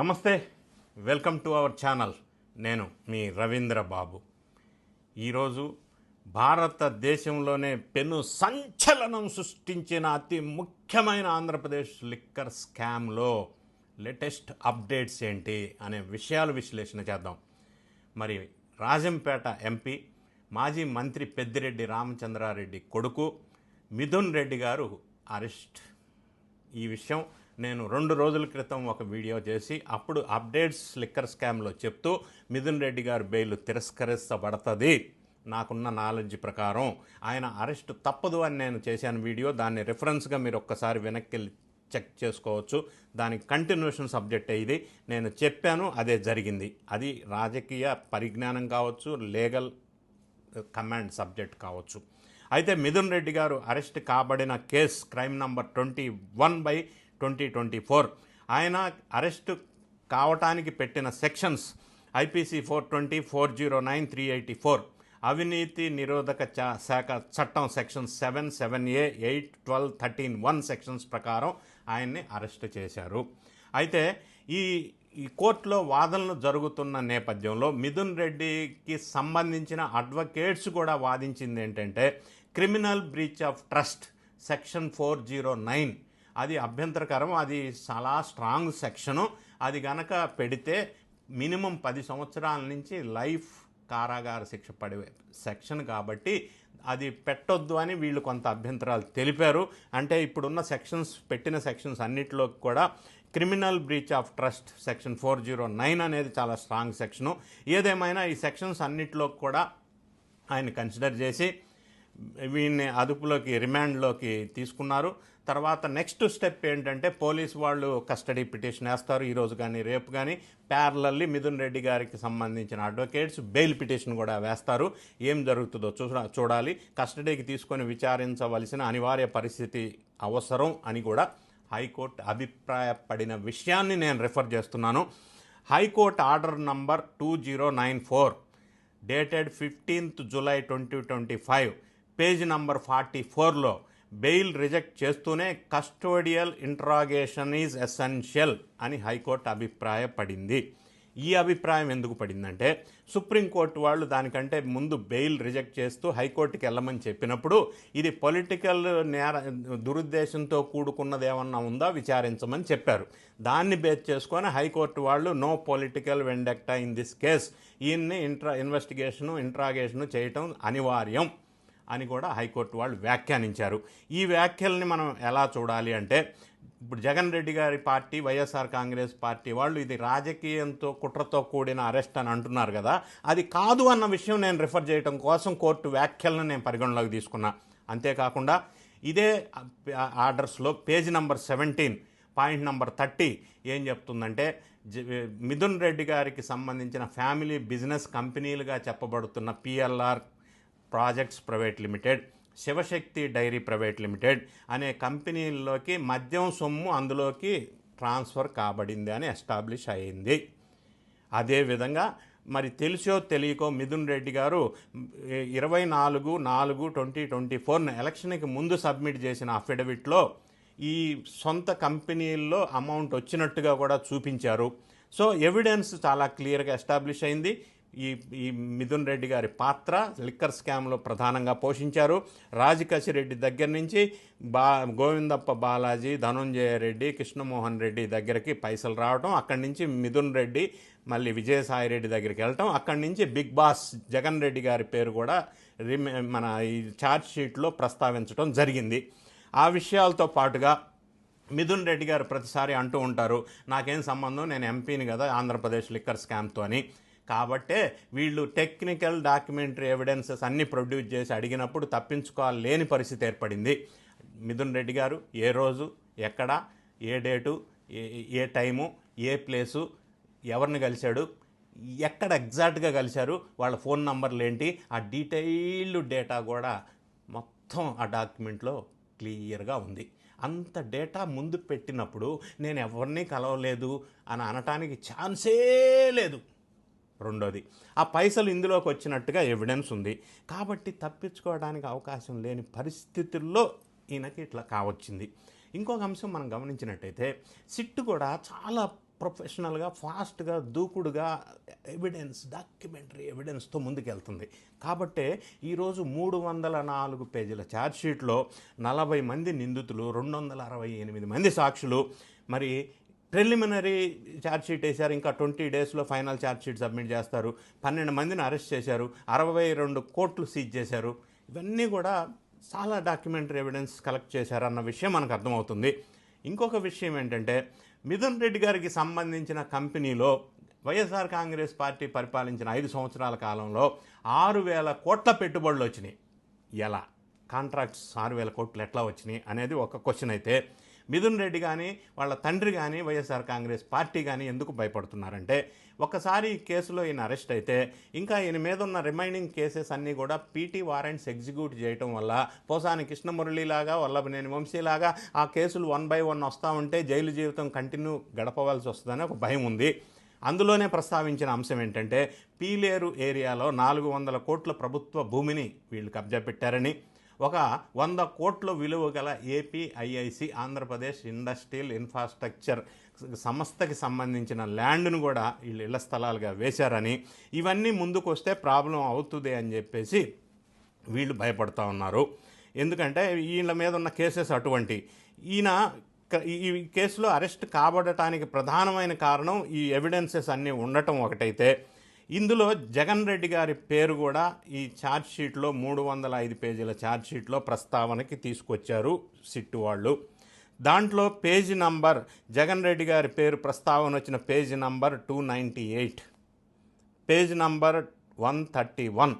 నమస్తే welcome to our channel. నేను మీ రవీంద్ర బాబు. ఈరోజు భారతదేశంలోనే పెను సంచలనం సృష్టించిన అతి ముఖ్యమైన ఆంధ్రప్రదేశ్ లిక్కర్ స్కామ్లో లేటెస్ట్ అప్డేట్స్ ఏంటి అనే విషయాలు విశ్లేషణ చేద్దాం. మరి రాజంపేట ఎంపీ మాజీ మంత్రి పెద్దిరెడ్డి రామచంద్రారెడ్డి కొడుకు మిథున్ రెడ్డి గారు అరెస్ట్. ఈ విషయం నేను రెండు రోజుల క్రితం ఒక వీడియో చేసి అప్పుడు అప్డేట్స్ లిక్కర్ స్కామ్లో చెప్తూ మిథున్ రెడ్డి గారు బెయిల్ తిరస్కరించబడుతుంది నాకున్న నాలెడ్జ్ ప్రకారం ఆయన అరెస్ట్ తప్పదు అని నేను చేశాను వీడియో. దాన్ని రిఫరెన్స్గా మీరు ఒక్కసారి వెనక్కి చెక్ చేసుకోవచ్చు. దానికి కంటిన్యూషన్ సబ్జెక్ట్ ఇది. నేను చెప్పాను అదే జరిగింది. అది రాజకీయ పరిజ్ఞానం కావచ్చు లీగల్ కమాండ్ సబ్జెక్ట్ కావచ్చు. అయితే మిథున్ రెడ్డి గారు arrest కాబడిన case crime number twenty one by twenty twenty four. ఆయన అరెస్ట్ కావటానికి పెట్టిన sections IPC four twenty four zero nine three eighty four. అవినీతి నిరోధక శాఖ చట్టం section seven seven A eight twelve thirteen one sections ప్రకారం ఆయన్ని అరెస్ట్ చేశారు. అయితే ఈ ఈ కోర్టులో వాదనలు జరుగుతున్న నేపథ్యంలో మిథున్ రెడ్డికి సంబంధించిన అడ్వకేట్స్ కూడా వాదించింది ఏంటంటే criminal breach of trust section four zero nine అది అభ్యంతరకరం అది చాలా స్ట్రాంగ్ సెక్షను అది గనక పెడితే మినిమం పది సంవత్సరాల నుంచి లైఫ్ కారాగార శిక్ష పడే సెక్షన్ కాబట్టి అది పెట్టొద్దు అని వీళ్ళు కొంత అభ్యంతరాలు తెలిపారు. అంటే ఇప్పుడున్న సెక్షన్స్ పెట్టిన సెక్షన్స్ అన్నిటిలో కూడా criminal breach of trust section four zero nine అనేది చాలా స్ట్రాంగ్ సెక్షను ఏదేమైనా ఈ సెక్షన్స్ అన్నిటిలో కూడా ఆయన కన్సిడర్ చేసి వీడిని అదుపులోకి రిమాండ్లోకి తీసుకున్నారు. తర్వాత నెక్స్ట్ స్టెప్ ఏంటంటే పోలీస్ వాళ్ళు కస్టడీ పిటిషన్ వేస్తారు. ఈరోజు కానీ రేపు కానీ ప్యారలల్లీ మిథున్ రెడ్డి గారికి సంబంధించిన అడ్వకేట్స్ బెయిల్ పిటిషన్ కూడా వేస్తారు. ఏం జరుగుతుందో చూ చూడాలి. కస్టడీకి తీసుకొని విచారించవలసిన అనివార్య పరిస్థితి అవసరం అని కూడా హైకోర్టు అభిప్రాయపడిన విషయాన్ని నేను రిఫర్ చేస్తున్నాను. High court order number two zero nine four dated fifteenth July twenty twenty five page number forty ఫోర్లో బెయిల్ రిజెక్ట్ చేస్తూనే కస్టోడియల్ ఇంట్రాగేషన్ ఈజ్ ఎసెన్షియల్ అని హైకోర్టు అభిప్రాయపడింది. ఈ అభిప్రాయం ఎందుకు పడిందంటే సుప్రీంకోర్టు వాళ్ళు దానికంటే ముందు బెయిల్ రిజెక్ట్ చేస్తూ హైకోర్టుకి వెళ్ళమని చెప్పినప్పుడు ఇది పొలిటికల్ నేర దురుద్దేశంతో కూడుకున్నది ఏమన్నా ఉందా విచారించమని చెప్పారు. దాన్ని బేస్ చేసుకొని హైకోర్టు వాళ్ళు no political vendetta in this case. ఈయన్ని ఇంట్రా ఇన్వెస్టిగేషను ఇంట్రాగేషను చేయటం అనివార్యం. అని కూడా హైకోర్టు వాళ్ళు వ్యాఖ్యానించారు. ఈ వ్యాఖ్యల్ని మనం ఎలా చూడాలి అంటే ఇప్పుడు జగన్ రెడ్డి గారి పార్టీ వైఎస్ఆర్ కాంగ్రెస్ పార్టీ వాళ్ళు ఇది రాజకీయంతో కుట్రతో కూడిన అరెస్ట్ అని అంటున్నారు కదా అది కాదు అన్న విషయం నేను రిఫర్ చేయడం కోసం కోర్టు వ్యాఖ్యలను నేను పరిగణలోకి తీసుకున్నా. అంతేకాకుండా ఇదే ఆర్డర్స్లో page number seventeen point number thirty ఏం చెప్తుందంటే మిథున్ రెడ్డి గారికి సంబంధించిన ఫ్యామిలీ బిజినెస్ కంపెనీలుగా చెప్పబడుతున్న PLR projects private limited Shivashakti dairy private limited అనే కంపెనీల్లోకి మద్యం సొమ్ము అందులోకి ట్రాన్స్ఫర్ కాబడింది అని ఎస్టాబ్లిష్ అయింది. అదేవిధంగా మరి తెలిసో తెలియకో మిథున్ రెడ్డి గారు ఇరవై నాలుగు నాలుగు ట్వంటీ ట్వంటీ ఫోర్న ఎలక్షన్కి ముందు సబ్మిట్ చేసిన అఫిడవిట్లో ఈ సొంత కంపెనీల్లో అమౌంట్ వచ్చినట్టుగా కూడా చూపించారు. సో ఎవిడెన్స్ చాలా క్లియర్గా ఎస్టాబ్లిష్ అయింది. ఈ ఈ మిథున్ రెడ్డి గారి పాత్ర లిక్కర్ స్కామ్లో ప్రధానంగా పోషించారు. రాజకశిరెడ్డి దగ్గర నుంచి బా గోవిందప్ప బాలాజీ ధనుంజయ రెడ్డి కృష్ణమోహన్ రెడ్డి దగ్గరికి పైసలు రావటం అక్కడి నుంచి మిథున్ రెడ్డి మళ్ళీ విజయసాయి రెడ్డి దగ్గరికి వెళ్ళటం అక్కడి నుంచి బిగ్ బాస్ జగన్ రెడ్డి గారి పేరు కూడా రిమె మన ఈ ఛార్జ్ షీట్లో ప్రస్తావించడం జరిగింది. ఆ విషయాలతో పాటుగా మిథున్ రెడ్డి గారు ప్రతిసారి అంటూ ఉంటారు నాకేం సంబంధం? నేను ఎంపీని కదా ఆంధ్రప్రదేశ్ లిక్కర్ స్కామ్తో అని. కాబట్టే వీళ్ళు టెక్నికల్ డాక్యుమెంటరీ ఎవిడెన్సెస్ అన్ని ప్రొడ్యూస్ చేసి అడిగినప్పుడు తప్పించుకోవాలి లేని పరిస్థితి ఏర్పడింది. మిథున్ రెడ్డి గారు ఏ రోజు ఎక్కడ ఏ డేటు ఏ ఏ టైము ఏ ప్లేసు ఎవరిని కలిశాడు ఎక్కడ ఎగ్జాక్ట్గా కలిశారు వాళ్ళ ఫోన్ నంబర్లు ఏంటి ఆ డీటెయిల్డ్ డేటా కూడా మొత్తం ఆ డాక్యుమెంట్లో క్లియర్గా ఉంది. అంత డేటా ముందు పెట్టినప్పుడు నేను ఎవరిని కలవలేదు అని అనటానికి ఛాన్సే లేదు. రెండోది ఆ పైసలు ఇందులోకి వచ్చినట్టుగా ఎవిడెన్స్ ఉంది. కాబట్టి తప్పించుకోవడానికి అవకాశం లేని పరిస్థితుల్లో ఈయనకి ఇట్లా కావచ్చింది. ఇంకొక అంశం మనం గమనించినట్టయితే సిట్ కూడా చాలా ప్రొఫెషనల్గా ఫాస్ట్గా దూకుడుగా ఎవిడెన్స్ డాక్యుమెంటరీ ఎవిడెన్స్తో ముందుకెళ్తుంది. కాబట్టే ఈరోజు మూడు వందల నాలుగు పేజీల ఛార్జ్షీట్లో నలభై మంది నిందితులు రెండు వందల అరవై ఎనిమిది మంది సాక్షులు. మరి ప్రిలిమినరీ ఛార్జ్షీట్ వేశారు. ఇంకా ట్వంటీ డేస్లో ఫైనల్ ఛార్జ్షీట్ సబ్మిట్ చేస్తారు. పన్నెండు మందిని అరెస్ట్ చేశారు. అరవై రెండు కోట్లు సీజ్ చేశారు. ఇవన్నీ కూడా చాలా డాక్యుమెంటరీ ఎవిడెన్స్ కలెక్ట్ చేశారన్న విషయం మనకు అర్థమవుతుంది. ఇంకొక విషయం ఏంటంటే మిథున్ రెడ్డి గారికి సంబంధించిన కంపెనీలో వైఎస్ఆర్ కాంగ్రెస్ పార్టీ పరిపాలించిన ఐదు సంవత్సరాల కాలంలో ఆరు వేల కోట్ల పెట్టుబడులు వచ్చినాయి. ఎలా? కాంట్రాక్ట్స్ ఆరు వేల కోట్లు ఎట్లా వచ్చినాయి అనేది ఒక క్వశ్చన్ అయితే మిథున్ రెడ్డి కానీ వాళ్ళ తండ్రి కానీ వైఎస్ఆర్ కాంగ్రెస్ పార్టీ కానీ ఎందుకు భయపడుతున్నారంటే ఒకసారి ఈ కేసులో ఈయన అరెస్ట్ అయితే ఇంకా ఈయన మీద ఉన్న రిమైనింగ్ కేసెస్ అన్నీ కూడా పీటీ వారెంట్స్ ఎగ్జిక్యూట్ చేయటం వల్ల పోసాని కృష్ణమురళిలాగా వల్లభనేని వంశీలాగా ఆ కేసులు వన్ బై వన్ వస్తూ ఉంటే జైలు జీవితం కంటిన్యూ గడపవలసి వస్తుందని ఒక భయం ఉంది. అందులోనే ప్రస్తావించిన అంశం ఏంటంటే పీలేరు ఏరియాలో నాలుగు వందల కోట్ల ప్రభుత్వ భూమిని వీళ్ళు కబ్జా పెట్టారని ఒక వంద కోట్ల విలువ గల ఏపీఐఐసి ఆంధ్రప్రదేశ్ ఇండస్ట్రియల్ ఇన్ఫ్రాస్ట్రక్చర్ సంస్థకి సంబంధించిన ల్యాండ్ను కూడా వీళ్ళు ఇళ్ళ స్థలాలుగా వేశారని. ఇవన్నీ ముందుకు వస్తే ప్రాబ్లం అవుతుంది అని చెప్పేసి వీళ్ళు భయపడుతూ ఉన్నారు. ఎందుకంటే వీళ్ళ మీద ఉన్న కేసెస్ అటువంటి. ఈయన ఈ కేసులో అరెస్ట్ కాబడటానికి ప్రధానమైన కారణం ఈ ఎవిడెన్సెస్ అన్నీ ఉండటం ఒకటైతే ఇందులో జగన్ రెడ్డి గారి పేరు కూడా ఈ ఛార్జ్ షీట్లో మూడు వందల ఐదు పేజీల ఛార్జ్ షీట్లో ప్రస్తావనకి తీసుకొచ్చారు సిట్టు వాళ్ళు. దాంట్లో పేజీ నంబర్ జగన్ రెడ్డి గారి పేరు ప్రస్తావన వచ్చిన page number two ninety eight. Page number one thirty one.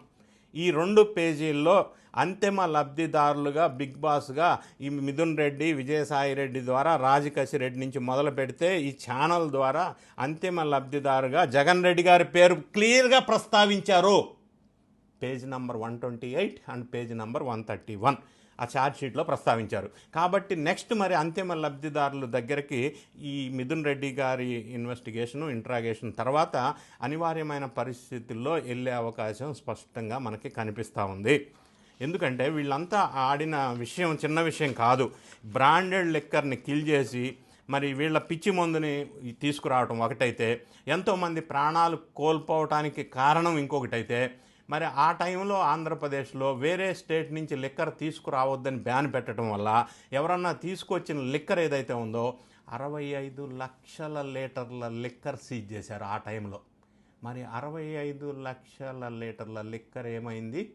ఈ రెండు పేజీల్లో అంతిమ లబ్ధిదారులుగా బిగ్ బాస్గా ఈ మిథున్ రెడ్డి విజయసాయి రెడ్డి ద్వారా రాజకసి రెడ్డి నుంచి మొదలు పెడితే ఈ ఛానల్ ద్వారా అంతిమ లబ్ధిదారుగా జగన్ రెడ్డి గారి పేరు క్లియర్గా ప్రస్తావించారు. Page number one twenty eight and page number one thirty one. ఆ ఛార్జ్ షీట్లో ప్రస్తావించారు. కాబట్టి నెక్స్ట్ మరి అంతిమ లబ్ధిదారుల దగ్గరికి ఈ మిథున్ రెడ్డి గారి ఇన్వెస్టిగేషను ఇంట్రాగేషన్ తర్వాత అనివార్యమైన పరిస్థితుల్లో వెళ్ళే అవకాశం స్పష్టంగా మనకి కనిపిస్తూ ఉంది. ఎందుకంటే వీళ్ళంతా ఆడిన విషయం చిన్న విషయం కాదు. బ్రాండెడ్ లెక్కర్ని కిల్ చేసి మరి వీళ్ళ పిచ్చి మందుని తీసుకురావటం ఒకటైతే ఎంతోమంది ప్రాణాలు కోల్పోవటానికి కారణం ఇంకొకటైతే మరి ఆ టైంలో ఆంధ్రప్రదేశ్లో వేరే స్టేట్ నుంచి లిక్కర్ తీసుకురావద్దని బ్యాన్ పెట్టడం వల్ల ఎవరన్నా తీసుకొచ్చిన లిక్కర్ ఏదైతే ఉందో అరవై ఐదు లక్షల లీటర్ల లిక్కర్ సీజ్ చేశారు ఆ టైంలో. మరి అరవై ఐదు లక్షల లీటర్ల లిక్కర్ ఏమైంది?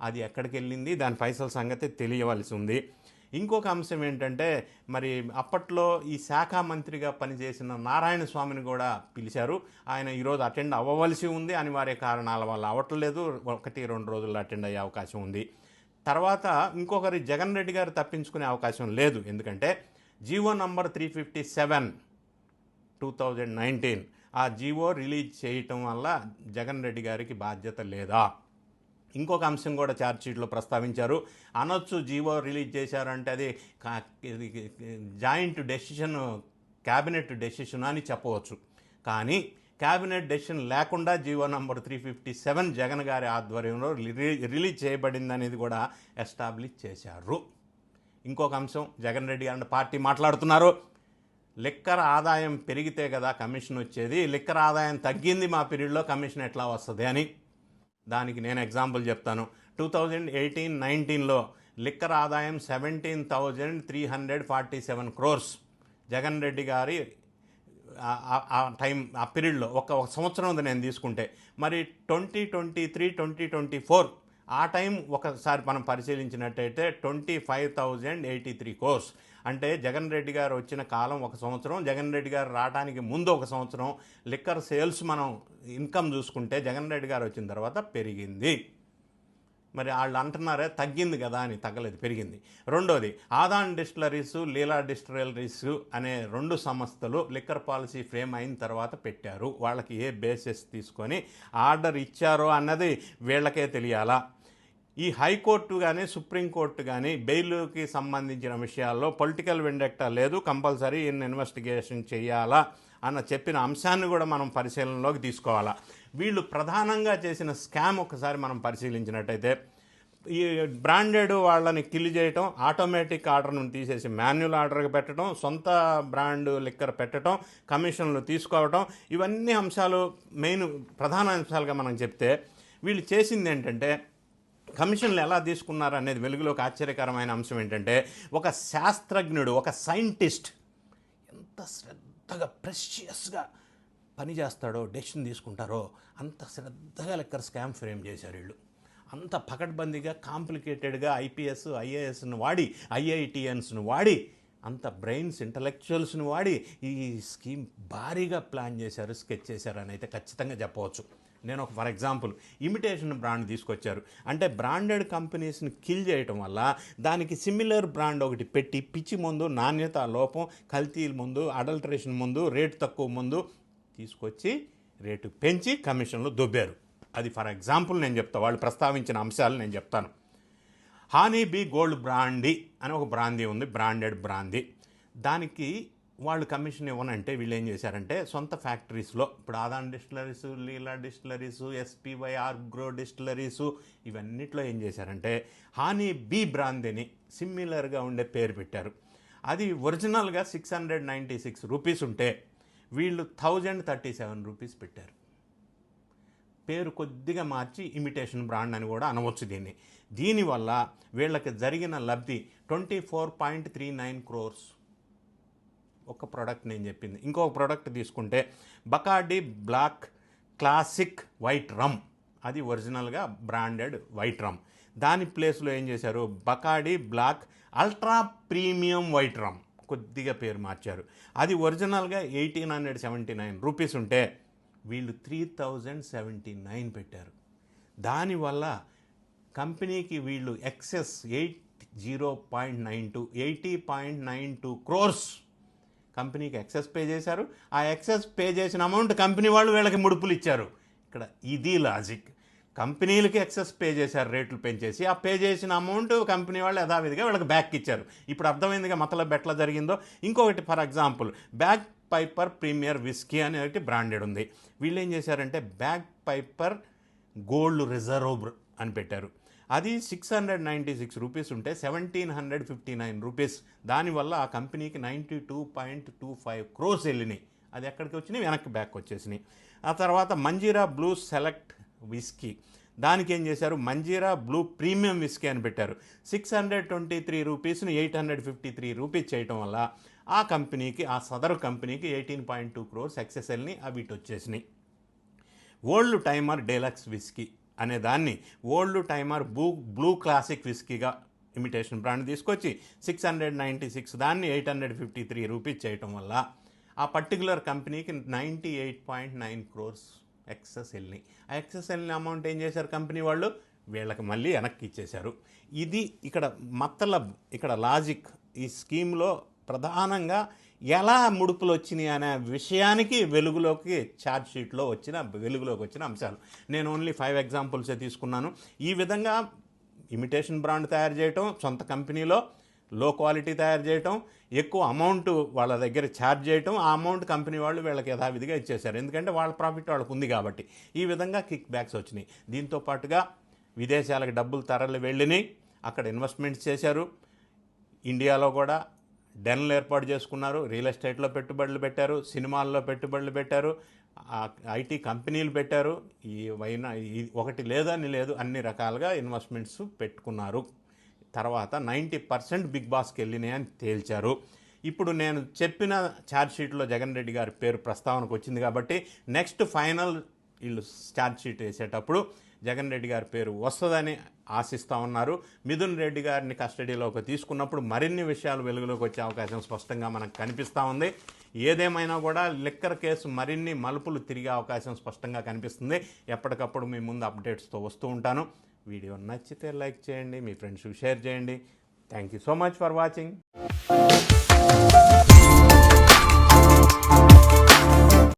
అది ఎక్కడికి వెళ్ళింది దాని పైసల సంగతి తెలియవలసి ఉంది. ఇంకొక అంశం ఏంటంటే మరి అప్పట్లో ఈ శాఖ మంత్రిగా పనిచేసిన నారాయణ స్వామిని కూడా పిలిచారు. ఆయన ఈరోజు అటెండ్ అవ్వవలసి ఉంది. అనివార్య కారణాల వల్ల అవ్వట్లేదు. ఒకటి రెండు రోజుల్లో అటెండ్ అయ్యే అవకాశం ఉంది. తర్వాత ఇంకొకరి జగన్ రెడ్డి గారు తప్పించుకునే అవకాశం లేదు. ఎందుకంటే GO number three fifty seven two thousand nineteen ఆ జీవో రిలీజ్ చేయటం వల్ల జగన్ రెడ్డి గారికి బాధ్యత లేదా? ఇంకొక అంశం కూడా ఛార్జ్షీట్లో ప్రస్తావించారు. అనొచ్చు జీవో రిలీజ్ చేశారంటే అది జాయింట్ డెసిషన్ క్యాబినెట్ డెసిషన్ అని చెప్పవచ్చు. కానీ క్యాబినెట్ డెసిషన్ లేకుండా GO number three fifty seven Jagan గారి ఆధ్వర్యంలో రిలీజ్ చేయబడింది అనేది కూడా ఎస్టాబ్లిష్ చేశారు. ఇంకొక అంశం జగన్ రెడ్డి గారి పార్టీ మాట్లాడుతున్నారు. లిక్కర్ ఆదాయం పెరిగితే కదా కమిషన్ వచ్చేది. లిక్కర్ ఆదాయం తగ్గింది మా పీరియడ్లో కమిషన్ ఎట్లా వస్తుంది అని. దానికి నేను ఎగ్జాంపుల్ చెప్తాను. టూ థౌజండ్ ఎయిటీన్ నైన్టీన్లో లిక్కర్ ఆదాయం seventeen thousand three hundred forty seven crores Jagan Reddy గారి ఆ- టైం ఆ పీరియడ్లో ఒక ఒక సంవత్సరం ఉంది నేను తీసుకుంటే. మరి twenty twenty three twenty twenty four ఆ టైం ఒకసారి మనం పరిశీలించినట్టయితే twenty five thousand eighty three crores అంటే జగన్ రెడ్డి గారు వచ్చిన కాలం ఒక సంవత్సరం జగన్ రెడ్డి గారు రావడానికి ముందు ఒక సంవత్సరం లిక్కర్ సేల్స్ మనం ఇన్కమ్ చూసుకుంటే జగన్ రెడ్డి గారు వచ్చిన తర్వాత పెరిగింది. మరి వాళ్ళు అంటున్నారే తగ్గింది కదా అని తగ్గలేదు పెరిగింది. రెండోది ఆదాన్ డిస్టిలరీస్ లీలా డిస్టిలరీస్ అనే రెండు సంస్థలు లిక్కర్ పాలసీ ఫ్రేమ్ అయిన తర్వాత పెట్టారు. వాళ్ళకి ఏ బేసిస్ తీసుకొని ఆర్డర్ ఇచ్చారో అన్నది వీళ్ళకే తెలియాలా? ఈ హైకోర్టు కానీ సుప్రీంకోర్టు కానీ బెయిల్కి సంబంధించిన విషయాల్లో పొలిటికల్ వెండెక్టా లేదు కంపల్సరీ ఇన్ ఇన్వెస్టిగేషన్ చేయాలా అన్న చెప్పిన అంశాన్ని కూడా మనం పరిశీలనలోకి తీసుకోవాలా. వీళ్ళు ప్రధానంగా చేసిన స్కామ్ ఒకసారి మనం పరిశీలించినట్టయితే ఈ బ్రాండెడ్ వాళ్ళని కిల్ చేయటం ఆటోమేటిక్ ఆర్డర్ను తీసేసి మాన్యువల్ ఆర్డర్కి పెట్టడం సొంత బ్రాండ్ లిక్కర్ పెట్టడం కమిషన్లు తీసుకోవటం ఇవన్నీ అంశాలు మెయిన్ ప్రధాన అంశాలుగా మనం చెప్తే వీళ్ళు చేసింది ఏంటంటే కమిషన్లు ఎలా తీసుకున్నారు అనేది వెలుగులోకి ఆశ్చర్యకరమైన అంశం ఏంటంటే ఒక శాస్త్రజ్ఞుడు ఒక సైంటిస్ట్ ఎంత శ్రద్ధగా ప్రెషియస్గా పని చేస్తాడో డెసిషన్ తీసుకుంటారో అంత శ్రద్ధగా లెక్కర్ స్కామ్ ఫ్రేమ్ చేశారు వీళ్ళు. అంత పకడ్బందీగా కాంప్లికేటెడ్గా ఐపీఎస్ ఐఏఎస్ను వాడి ఐఐటిఎన్స్ను వాడి అంత బ్రెయిన్స్ ఇంటలెక్చువల్స్ని వాడి ఈ స్కీమ్ భారీగా ప్లాన్ చేశారు స్కెచ్ చేశారు అని అయితే ఖచ్చితంగా చెప్పవచ్చు. నేను ఒక ఫర్ ఎగ్జాంపుల్ ఇమిటేషన్ బ్రాండ్ తీసుకొచ్చారు. అంటే బ్రాండెడ్ కంపెనీస్ని కిల్ చేయటం వల్ల దానికి సిమిలర్ బ్రాండ్ ఒకటి పెట్టి పిచ్చి ముందు నాణ్యత లోపం కల్తీల ముందు అడల్టరేషన్ ముందు రేటు తక్కువ ముందు తీసుకొచ్చి రేటు పెంచి కమిషన్లు దొబ్బారు. అది ఫర్ ఎగ్జాంపుల్ నేను చెప్తా వాళ్ళు ప్రస్తావించిన అంశాలు నేను చెప్తాను. హానీ బీ గోల్డ్ బ్రాండీ అని ఒక బ్రాందీ ఉంది బ్రాండెడ్ బ్రాందీ దానికి వాళ్ళు కమిషన్ ఇవ్వనంటే వీళ్ళు ఏం చేశారంటే సొంత ఫ్యాక్టరీస్లో ఇప్పుడు Adan distilleries Leela distilleries SPY agro distilleries ఇవన్నిట్లో ఏం చేశారంటే హానీ బీ బ్రాందీని సిమిలర్గా ఉండే పేరు పెట్టారు. అది ఒరిజినల్గా six hundred ninety six rupees ఉంటే వీళ్ళు థౌజండ్ థర్టీ సెవెన్ రూపీస్ పెట్టారు. పేరు కొద్దిగా మార్చి ఇమిటేషన్ బ్రాండ్ అని కూడా అనవచ్చు దీన్ని. దీనివల్ల వీళ్ళకి జరిగిన లబ్ధి twenty four point three nine crores ఒక ప్రోడక్ట్ నేను చెప్పింది. ఇంకొక ప్రోడక్ట్ తీసుకుంటే Bacardi black classic white rum అది ఒరిజినల్గా బ్రాండెడ్ వైట్ రమ్ దాని ప్లేస్లో ఏం చేశారు? Bacardi black ultra premium white rum కొద్దిగా పేరు మార్చారు. అది ఒరిజినల్గా eighteen hundred seventy nine rupees ఉంటే వీళ్ళు త్రీ థౌజండ్ సెవెంటీ నైన్ పెట్టారు దానివల్ల కంపెనీకి వీళ్ళు excess eight zero point nine two eighty point nine two crores కంపెనీకి ఎక్సెస్ పే చేశారు. ఆ ఎక్సెస్ పే చేసిన అమౌంట్ కంపెనీ వాళ్ళు వీళ్ళకి ముడుపులు ఇచ్చారు. ఇక్కడ ఇది లాజిక్. కంపెనీలకి ఎక్సెస్ పే చేశారు రేట్లు పెంచేసి. ఆ పే చేసిన అమౌంట్ కంపెనీ వాళ్ళు యథావిధిగా వీళ్ళకి బ్యాక్ ఇచ్చారు. ఇప్పుడు అర్థమైందిగా మతలబ్ ఎట్లా జరిగిందో. ఇంకొకటి for example back piper premier whisky అనే ఒకటి బ్రాండెడ్ ఉంది. వీళ్ళు ఏం చేశారంటే బ్యాక్ పైపర్ గోల్డ్ రిజర్వ్ అని పెట్టారు. అది six hundred ninety six rupees ఉంటే seventeen hundred fifty nine rupees దానివల్ల ఆ కంపెనీకి ninety two point two five crores వెళ్ళినాయి. అది ఎక్కడికి వచ్చినాయి? వెనక్కి బ్యాక్ వచ్చేసినాయి. ఆ తర్వాత మంజీరా బ్లూ సెలెక్ట్ విస్కీ. దానికి ఏం చేశారు? మంజీరా బ్లూ ప్రీమియం విస్కీ అని పెట్టారు. Six hundred twenty three రూపీస్ని eight hundred fifty three rupees చేయటం వల్ల ఆ కంపెనీకి ఆ సదరు కంపెనీకి ఎయిటీన్ పాయింట్ టూ క్రోర్స్ ఎక్సెస్ఎల్ని అవి ఇటు వచ్చేసినాయి. ఓల్డ్ టైమర్ డెలక్స్ విస్కీ అనే దాన్ని old timer blue blue classic విస్కీగా imitation brand తీసుకొచ్చి సిక్స్ హండ్రెడ్ నైంటీ సిక్స్ దాన్ని eight hundred fifty three rupees చేయటం వల్ల ఆ పర్టికులర్ కంపెనీకి ninety eight point nine crores excess వెళ్ళినాయి ఆ ఎక్సెస్ వెళ్ళిన అమౌంట్ ఏం చేశారు కంపెనీ వాళ్ళు? వీళ్ళకి మళ్ళీ వెనక్కి ఇచ్చేశారు. ఇది ఇక్కడ మత్తలబ్ ఇక్కడ లాజిక్ ఈ స్కీమ్లో ప్రధానంగా ఎలా ముడుపులు వచ్చినాయి అనే విషయానికి వెలుగులోకి ఛార్జ్ షీట్లో వచ్చిన వెలుగులోకి వచ్చిన అంశాలు. నేను ఓన్లీ ఫైవ్ ఎగ్జాంపుల్సే తీసుకున్నాను. ఈ విధంగా ఇమిటేషన్ బ్రాండ్ తయారు చేయటం సొంత కంపెనీలో లో క్వాలిటీ తయారు చేయటం ఎక్కువ అమౌంట్ వాళ్ళ దగ్గర ఛార్జ్ చేయటం ఆ అమౌంట్ కంపెనీ వాళ్ళు వీళ్ళకి యథావిధిగా ఇచ్చేశారు. ఎందుకంటే వాళ్ళ ప్రాఫిట్ వాళ్ళకు ఉంది కాబట్టి. ఈ విధంగా కిక్ బ్యాక్స్ వచ్చినాయి. దీంతో పాటుగా విదేశాలకు డబ్బులు తరలి వెళ్ళినాయి. అక్కడ ఇన్వెస్ట్మెంట్స్ చేశారు. ఇండియాలో కూడా డెన్లు ఏర్పాటు చేసుకున్నారు రియల్ ఎస్టేట్లో పెట్టుబడులు పెట్టారు సినిమాల్లో పెట్టుబడులు పెట్టారు ఐటీ కంపెనీలు పెట్టారు. ఈ వైన ఒకటి లేదని లేదు అన్ని రకాలుగా ఇన్వెస్ట్మెంట్స్ పెట్టుకున్నారు. తర్వాత నైంటీ పర్సెంట్ బిగ్ బాస్కి వెళ్ళినాయని తేల్చారు. ఇప్పుడు నేను చెప్పిన ఛార్జ్ షీట్లో జగన్ రెడ్డి గారి పేరు ప్రస్తావనకు వచ్చింది కాబట్టి నెక్స్ట్ ఫైనల్ వీళ్ళు ఛార్జ్ షీట్ వేసేటప్పుడు జగన్ రెడ్డి గారి పేరు వస్తుందని ఆశిస్తూ ఉన్నారు. మిథున్ రెడ్డి గారిని కస్టడీలోకి తీసుకున్నప్పుడు మరిన్ని విషయాలు వెలుగులోకి వచ్చే అవకాశం స్పష్టంగా మనకు కనిపిస్తూ ఉంది. ఏదేమైనా కూడా లిక్కర్ కేసు మరిన్ని మలుపులు తిరిగే అవకాశం స్పష్టంగా కనిపిస్తుంది. ఎప్పటికప్పుడు మీ ముందు అప్డేట్స్తో వస్తూ ఉంటాను. వీడియో నచ్చితే లైక్ చేయండి మీ ఫ్రెండ్స్కి షేర్ చేయండి. Thank you so much for watching.